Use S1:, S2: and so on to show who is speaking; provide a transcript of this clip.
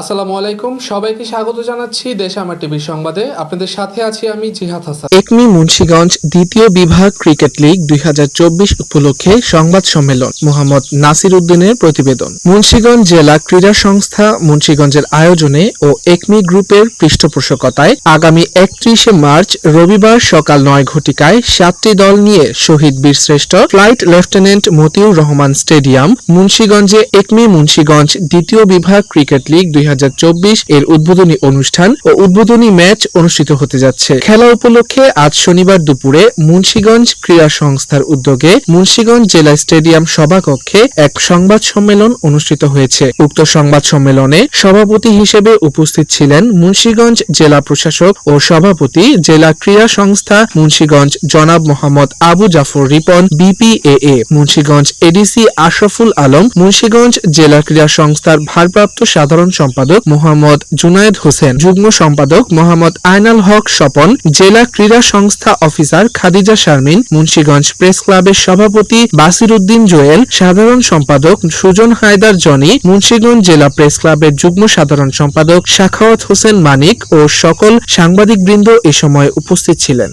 S1: আসসালামু আলাইকুম সবাইকে স্বাগত জানাচ্ছি দেশ আমার টিভির সংবাদে আপনাদের সাথে আছি আমি জিহাদ হাসান
S2: একমি মুন্সীগঞ্জ দ্বিতীয় বিভাগ ক্রিকেট লীগ দুই উপলক্ষে সংবাদ সম্মেলন মোহাম্মদ নাসির উদ্দিনের প্রতিবেদন মুন্সীগঞ্জ জেলা ক্রীড়া সংস্থা মুন্সীগঞ্জের আয়োজনে ও একমি গ্রুপের পৃষ্ঠপোষকতায় আগামী একত্রিশে মার্চ রবিবার সকাল নয় ঘটিকায় সাতটি দল নিয়ে শহীদ বীরশ্রেষ্ঠ flight lieutenant Motiur Rahman stadium মুন্সিগঞ্জে একমি মুন্সিগঞ্জ দ্বিতীয় বিভাগ ক্রিকেট লীগ দুই এর উদ্বোধনী অনুষ্ঠান ও উদ্বোধনী ম্যাচ অনুষ্ঠিত হতে যাচ্ছে খেলা উপলক্ষে আজ শনিবার দুপুরে মুন্সীগঞ্জ ক্রীড়া সংস্থার উদ্যোগে মুন্সীগঞ্জ জেলা স্টেডিয়াম সভাকক্ষে এক সংবাদ সম্মেলন অনুষ্ঠিত হয়েছে উক্ত সংবাদ সম্মেলনে সভাপতি হিসেবে উপস্থিত ছিলেন মুন্সীগঞ্জ জেলা প্রশাসক ও সভাপতি জেলা ক্রীড়া সংস্থা মুন্সীগঞ্জ জনাব মোহাম্মদ আবু জাফর রিপন বিপিএএ মুন্সীগঞ্জ এডিসি আশরাফুল আলম মুন্সীগঞ্জ জেলা ক্রীড়া সংস্থার ভারপ্রাপ্ত সাধারণ সম্পাদক সম্পাদক মোহাম্মদ জুনায়েদ হোসেন যুগ্ম সম্পাদক মোহাম্মদ আয়নাল হক স্বপন জেলা ক্রীড়া সংস্থা অফিসার খাদিজা শারমিন মুন্সীগঞ্জ প্রেস ক্লাবের সভাপতি বাসির উদ্দিন জোয়েল সাধারণ সম্পাদক সুজন হায়দার জনি মুন্সীগঞ্জ জেলা প্রেস ক্লাবের যুগ্ম সাধারণ সম্পাদক শাখাওয়াত হোসেন মানিক ও সকল সাংবাদিকবৃন্দ এ সময় উপস্থিত ছিলেন